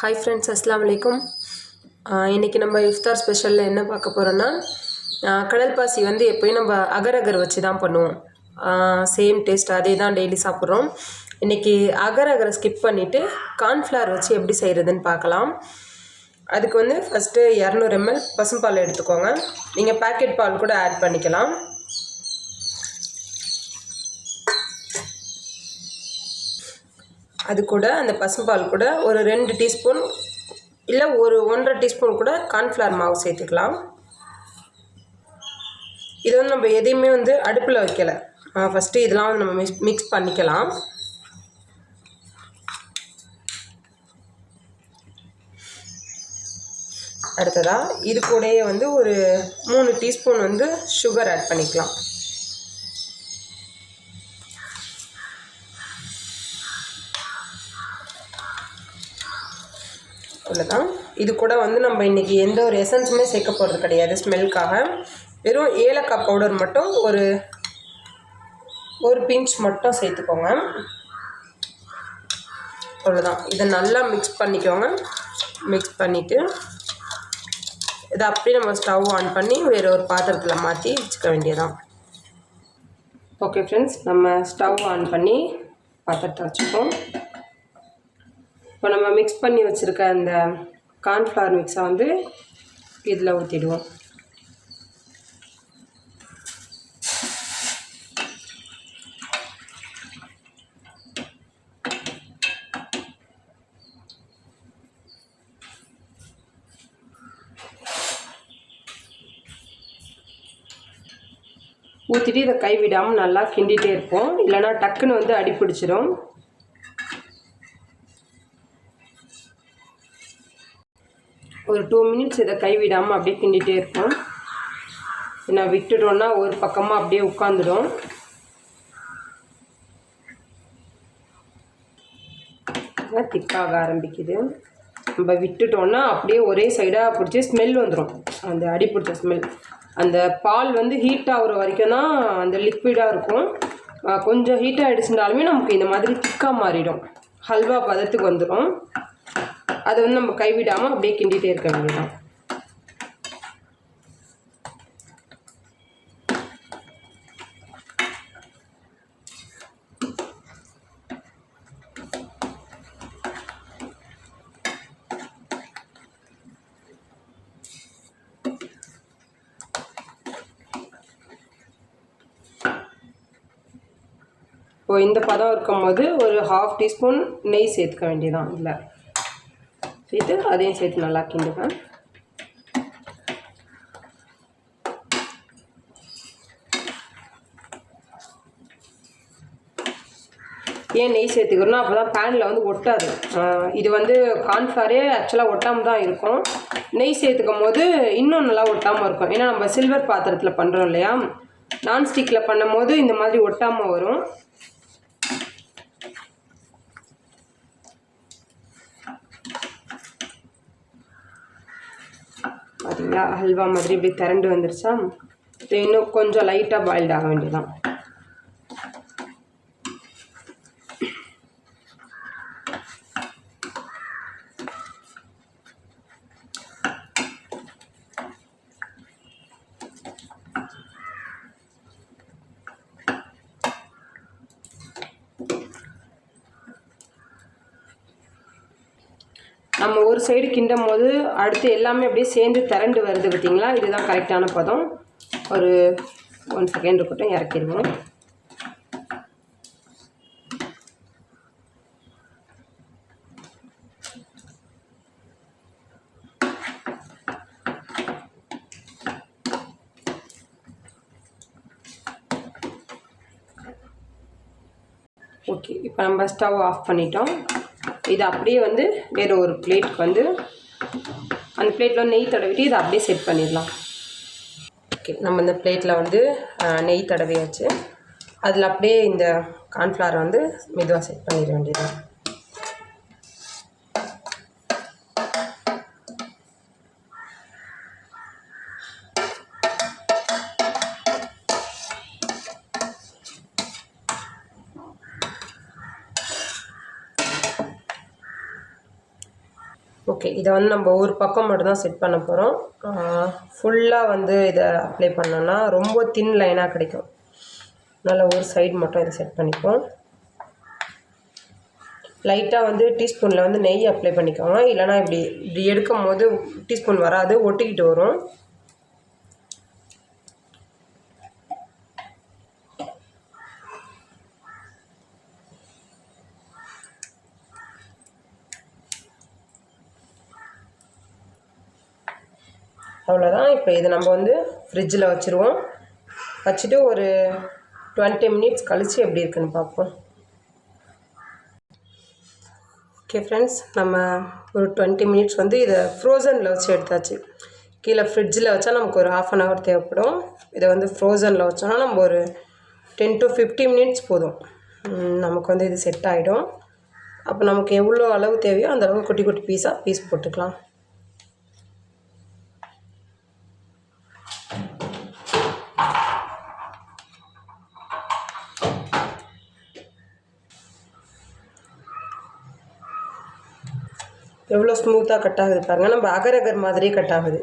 Hi friends அஸ்லாம் வலைக்கும் இன்றைக்கி நம்ம இஃப்தார் ஸ்பெஷலில் என்ன பார்க்க போகிறோன்னா கடல் பாசி வந்து எப்போயும் நம்ம அகர் அகர் வச்சு தான் பண்ணுவோம். சேம் டேஸ்ட் அதே தான் டெய்லி சாப்பிட்றோம். இன்றைக்கி அகர் அகரை ஸ்கிப் பண்ணிவிட்டு கார்ன்ஃப்ளவர் வச்சு எப்படி செய்கிறதுன்னு பார்க்கலாம். அதுக்கு வந்து ஃபஸ்ட்டு இரநூறு எம்எல் பசும்பால் எடுத்துக்கோங்க. நீங்கள் பேக்கெட் பால் கூட ஆட் பண்ணிக்கலாம். அது கூட அந்த பசும்பால் கூட ஒரு ரெண்டு டீஸ்பூன் இல்லை ஒரு ஒன்றரை டீஸ்பூன் கூட கார்ன்ஃப்ளவர் மாவு சேர்த்துக்கலாம். இது வந்து நம்ம எதையுமே வந்து அடுப்பில் வைக்கலை. ஃபஸ்ட்டு இதெல்லாம் வந்து நம்ம மிக்ஸ் மிக்ஸ் பண்ணிக்கலாம். அடுத்ததாக இது கூடயே வந்து ஒரு மூணு டீஸ்பூன் வந்து சுகர் ஆட் பண்ணிக்கலாம். அவ்வளோதான் இது கூட வந்து நம்ம இன்றைக்கி எந்த ஒரு எசன்ஸுமே சேர்க்க போகிறது கிடையாது. ஸ்மெல்க்காக வெறும் ஏலக்காய் பவுடர் மட்டும் ஒரு ஒரு பிஞ்ச் மட்டும் சேர்த்துக்கோங்க. அவ்வளோதான் இதை நல்லா மிக்ஸ் பண்ணிக்கோங்க. மிக்ஸ் பண்ணிவிட்டு இதை அப்படியே நம்ம ஸ்டவ் ஆன் பண்ணி வேறு ஒரு பாத்திரத்தில் மாற்றி வச்சுக்க வேண்டியதான் ஓகே ஃப்ரெண்ட்ஸ் நம்ம ஸ்டவ் ஆன் பண்ணி பாத்திரத்தை வச்சுப்போம். இப்போ நம்ம மிக்ஸ் பண்ணி வச்சுருக்க அந்த கார்ன்ஃப்ளவர் மிக்ஸை வந்து இதில் ஊற்றிடுவோம் ஊற்றிட்டு இதை கைவிடாமல் நல்லா கிண்டிகிட்டே இருப்போம். இல்லைனா டக்குன்னு வந்து அடி பிடிச்சிரும் ஒரு டூ மினிட்ஸ் இதை கைவிடாமல் அப்படியே கிண்டிகிட்டே இருப்போம். ஏன்னா விட்டுட்டோன்னா ஒரு பக்கமாக அப்படியே உட்காந்துடும் திக்காக ஆரம்பிக்குது. நம்ம விட்டுட்டோன்னா அப்படியே ஒரே சைடாக பிடிச்சி ஸ்மெல் வந்துடும் அந்த அடி பிடிச்ச ஸ்மெல் அந்த பால் வந்து ஹீட் ஆகிற வரைக்கும் தான் அந்த லிக்விடாக இருக்கும். கொஞ்சம் ஹீட் ஆகிடுச்சுனாலுமே நமக்கு இந்த மாதிரி திக்காக மாறிடும். ஹல்வா பதத்துக்கு வந்துடும் அதை வந்து நம்ம கைவிடாமல் அப்படியே கிண்டிகிட்டே இருக்க வேண்டியதான் இப்போ இந்த பதம் இருக்கும்போது ஒரு ஹாஃப் டீஸ்பூன் நெய் சேர்த்துக்க வேண்டியதான் இல்லை சேர்த்து அதையும் சேர்த்து நல்லா கிண்டுவேன் ஏன் நெய் சேர்த்துக்கிறோன்னா அப்போ தான் பேனில் வந்து ஒட்டாது. இது வந்து கார்ன்ஃப்ளவரே ஆக்சுவலாக ஒட்டாமல் தான் இருக்கும். நெய் சேர்த்துக்கும் போது இன்னும் நல்லா ஒட்டாமல் இருக்கும். ஏன்னா நம்ம சில்வர் பாத்திரத்தில் பண்ணுறோம் இல்லையா? நான்ஸ்டிக்கில் பண்ணும் போது இந்த மாதிரி ஒட்டாமல் வரும். பார்த்தீங்களா ஹல்வா மாதிரி இப்படி திரண்டு வந்துருச்சா? இன்னும் கொஞ்சம் லைட்டாக பாயில்ட் ஆக வேண்டியதான் நம்ம ஒரு சைடு கிண்டும் போது அடுத்து எல்லாமே அப்படியே சேர்ந்து திரண்டு வருது பார்த்திங்களா? இதுதான் கரெக்டான பதம். ஒரு ஒன் செகண்ட் இருக்கட்டும் இறக்கிடுவோம். ஓகே இப்போ நம்ம ஸ்டவ் ஆஃப் பண்ணிட்டோம். இது அப்படியே வந்து வேறு ஒரு பிளேட்டுக்கு வந்து அந்த பிளேட்டில் நெய் தடவிட்டு இதை அப்படியே செட் பண்ணிடலாம். ஓகே நம்ம இந்த பிளேட்டில் வந்து நெய் தடவியாச்சு. அதில் அப்படியே இந்த கார்ன்ஃப்ளவரை வந்து மெதுவாக செட் பண்ணிட வேண்டியது ஓகே இதை வந்து நம்ம ஒரு பக்கம் மட்டும்தான் செட் பண்ண போகிறோம் ஃபுல்லாக வந்து இதை அப்ளை பண்ணோன்னா ரொம்ப தின் லைனாக கிடைக்கும். அதனால் ஒரு சைடு மட்டும் இதை செட் பண்ணிப்போம். லைட்டாக வந்து டீஸ்பூனில் வந்து நெய் அப்ளை பண்ணிக்கோங்க. இல்லைனா இப்படி இப்படி எடுக்கும் போது டீஸ்பூன் வராது ஒட்டிக்கிட்டு வரும். அவ்வளோதான் இப்போ இது நம்ம வந்து ஃப்ரிட்ஜில் வச்சுருவோம். வச்சுட்டு ஒரு டுவெண்ட்டி மினிட்ஸ் கழித்து எப்படி இருக்குன்னு பார்ப்போம். ஓகே ஃப்ரெண்ட்ஸ் நம்ம ஒரு டுவெண்ட்டி மினிட்ஸ் வந்து இதை ஃப்ரோசனில் வச்சு எடுத்தாச்சு. கீழே ஃப்ரிட்ஜில் வச்சா நமக்கு ஒரு ஆஃப் அன் ஹவர் தேவைப்படும். இதை வந்து ஃப்ரோசனில் வச்சோன்னா நம்ம ஒரு டென் டு ஃபிஃப்டி மினிட்ஸ் போதும். நமக்கு வந்து இது செட் ஆகிடும் அப்போ நமக்கு எவ்வளோ அளவு தேவையோ அந்த அளவு குட்டி குட்டி பீஸாக பீஸ் போட்டுக்கலாம். எவ்வளோ ஸ்மூத்தாக கட் ஆகுது பாருங்கள் நம்ம அகர் அகர் மாதிரியே கட் ஆகுது.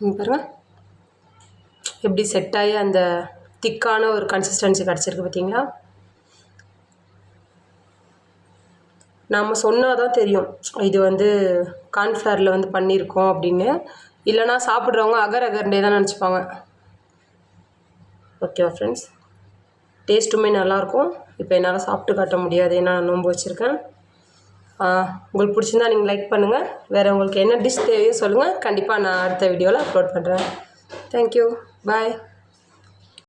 பாருங்க. எப்படி செட் ஆகி அந்த திக்கான ஒரு கன்சிஸ்டன்சி கிடச்சிருக்கு பார்த்தீங்களா நாம் சொன்னால் தான் தெரியும். இது வந்து கார்ன்ஃப்ளவரில் வந்து பண்ணியிருக்கோம் அப்படின்னு. இல்லைனா சாப்பிட்றவங்க அகர் அகர்ண்டே தான் நினச்சிப்பாங்க. ஓகேவா ஃப்ரெண்ட்ஸ் டேஸ்ட்டுமே நல்லாயிருக்கும். இப்போ என்னால் சாப்பிட்டு காட்ட முடியாது. ஏன்னா நான் நோன்பு வச்சுருக்கேன். உங்களுக்கு பிடிச்சிருந்தா நீங்கள் லைக் பண்ணுங்கள் வேறு உங்களுக்கு என்ன டிஷ் தேவையோ சொல்லுங்கள் கண்டிப்பாக நான் அடுத்த வீடியோவில் அப்லோட் பண்ணுறேன் தேங்க்யூ பாய்